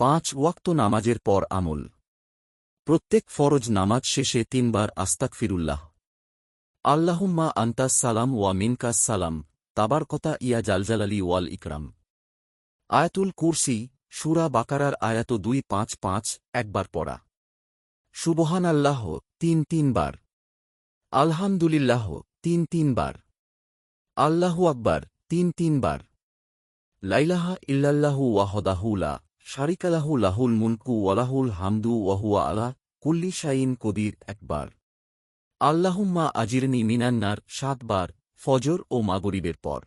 পাঁচ ওয়াক্ত নামাজের পর আমল। প্রত্যেক ফরজ নামাজ শেষে তিনবার আস্তাক ফিরুল্লাহ আল্লাহুম্মা আন্তাস সালাম ওয়া মিনকাস সালাম, তাবারকতা ইয়া জালজালালি ওয়াল ইকরাম। আয়াতুল কুরসি, সুরা বাকারার আয়াত দুই পাঁচ পাঁচ, একবার পড়া। সুবহান আল্লাহ তিন তিনবার। আলহামদুলিল্লাহ, তিন তিনবার। আল্লাহু আকবার, তিন তিনবার। লাইলাহা ইল্লাল্লাহু ওয়াহদাহুলা শারিকালাহু লাহুল মুনকু ওয়ালাহুল হামদু ওয়াহুয়া আলা কুল্লি শাইন কদির একবার। আল্লাহুম্মা আজিরনি মিনান্নার সাতবার ফজর ও মাগরিবের পর।